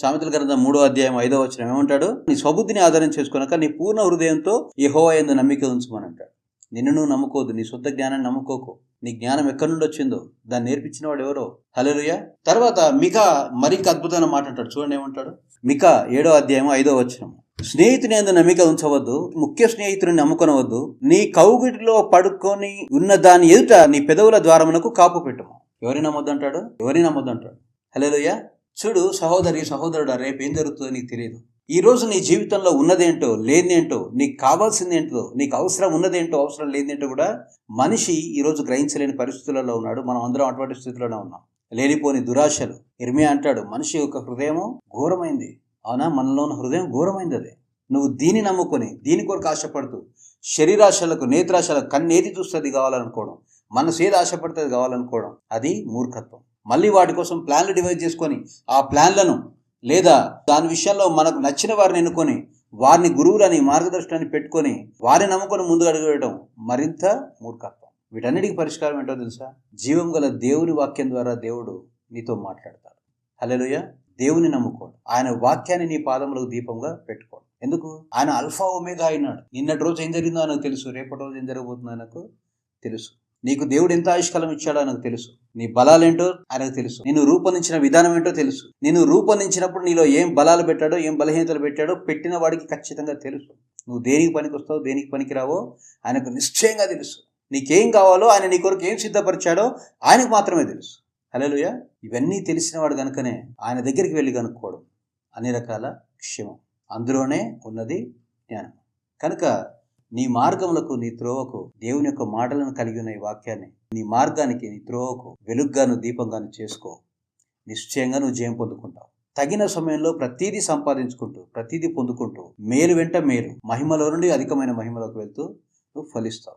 సామెతల గ్రంథం మూడో అధ్యాయం ఐదో వచ్చిన ఏమంటాడు? నీ స్వబుద్ధిని ఆధారం చేసుకున్నాక నీ పూర్ణ హృదయంతో యెహోవా యందు నమ్మిక ఉంచమని అంటాడు నిన్ను నువ్వు నమ్ముకోదు నీ సొంత జ్ఞానాన్ని నమ్ముకోకు. నీ జ్ఞానం ఎక్కడి నుండి వచ్చిందో? దాన్ని నేర్పించిన వాడు ఎవరో? హలలుయ తర్వాత మిక మరింక అద్భుతమైన మాట అంటాడు. చూడండి ఏమంటాడు? మిక ఏడో అధ్యాయం ఐదో వచ్చిన స్నేహితుని అందు నమ్మిక ఉంచవద్దు ముఖ్య స్నేహితుని నమ్ముకొనవద్దు. నీ కౌగిటిలో పడుకొని ఉన్న దాని ఎదుట నీ పెదవుల ద్వారమునకు కాపు పెట్టుము. ఎవరిని నమ్మొద్దు అంటాడు ఎవరిని నమ్మొద్దు అంటాడు హలోయ చూడు సహోదరి సహోదరుడు రేపు ఏం జరుగుతుందో నీకు తెలియదు ఈ రోజు నీ జీవితంలో ఉన్నదేంటో లేదేంటో నీకు కావాల్సింది ఏంటో నీకు అవసరం ఉన్నదేంటో అవసరం లేదేంటో కూడా మనిషి ఈ రోజు గ్రహించలేని పరిస్థితులలో ఉన్నాడు. మనం అందరం అటువంటి స్థితిలోనే ఉన్నాం. లేనిపోని దురాశలు. ఇర్మియా అంటాడు మనిషి యొక్క హృదయం ఘోరమైంది. అవునా? మనలో ఉన్న హృదయం ఘోరమైంది అది. నువ్వు దీన్ని నమ్ముకొని దీని కొరకు ఆశపడుతూ శరీరాశలకు నేత్రాశలకు కన్నేది చూస్తుంది కావాలనుకోవడం మనసు ఏది ఆశపడుతుంది కావాలనుకోవడం అది మూర్ఖత్వం. మళ్ళీ వాటి కోసం ప్లాన్లు డివైడ్ చేసుకొని ఆ ప్లాన్లను లేదా దాని విషయంలో మనకు నచ్చిన వారిని ఎన్నుకొని వారిని గురువులని మార్గదర్శనాన్ని పెట్టుకొని వారిని నమ్ముకొని ముందుకు అడుగువేయడం మరింత మూర్ఖత్వం. వీటన్నిటికీ పరిష్కారం ఏంటో తెలుసా? జీవం గల దేవుని వాక్యం ద్వారా దేవుడు నీతో మాట్లాడతాడు. హలోయ దేవుని నమ్ముకోడు. ఆయన వాక్యాన్ని నీ పాదములకు దీపంగా పెట్టుకోడు. ఎందుకు? ఆయన అల్ఫా ఒమేగా అయినాడు. నిన్నటి రోజు ఏం జరిగిందో ఆయనకు తెలుసు. రేపటి రోజు ఏం జరగబోతుందో ఆయనకు తెలుసు. నీకు దేవుడు ఎంత ఆయుష్కాలం ఇచ్చాడో ఆయనకు తెలుసు. నీ బలాలేంటో ఆయనకు తెలుసు. నేను రూపొందించిన విధానం ఏంటో తెలుసు. నేను రూపొందించినప్పుడు నీలో ఏం బలాలు పెట్టాడో ఏం బలహీనతలు పెట్టాడో పెట్టిన వాడికి ఖచ్చితంగా తెలుసు. నువ్వు దేనికి పనికి వస్తావు దేనికి పనికిరావో ఆయనకు నిశ్చయంగా తెలుసు. నీకేం కావాలో ఆయన నీ కొరకు ఏం సిద్ధపరిచాడో ఆయనకు మాత్రమే తెలుసు. హలోయ ఇవన్నీ తెలిసిన వాడు కనుకనే ఆయన దగ్గరికి వెళ్ళి కనుక్కోవడం అన్ని రకాల క్షేమం. అందులోనే ఉన్నది జ్ఞానం. కనుక నీ మార్గములకు నీ త్రోవకు దేవుని యొక్క మాటలను కలిగి ఉన్న ఈ వాక్యాన్ని నీ మార్గానికి నీ త్రోవకు వెలుగ్గాను దీపంగాను చేసుకో. నిశ్చయంగా నువ్వు జయం పొందుకుంటావు. తగిన సమయంలో ప్రతీది సంపాదించుకుంటూ ప్రతీది పొందుకుంటూ మేలు వెంట మేలు మహిమలో నుండి అధికమైన మహిమలోకి వెళ్తూ నువ్వు ఫలిస్తావు.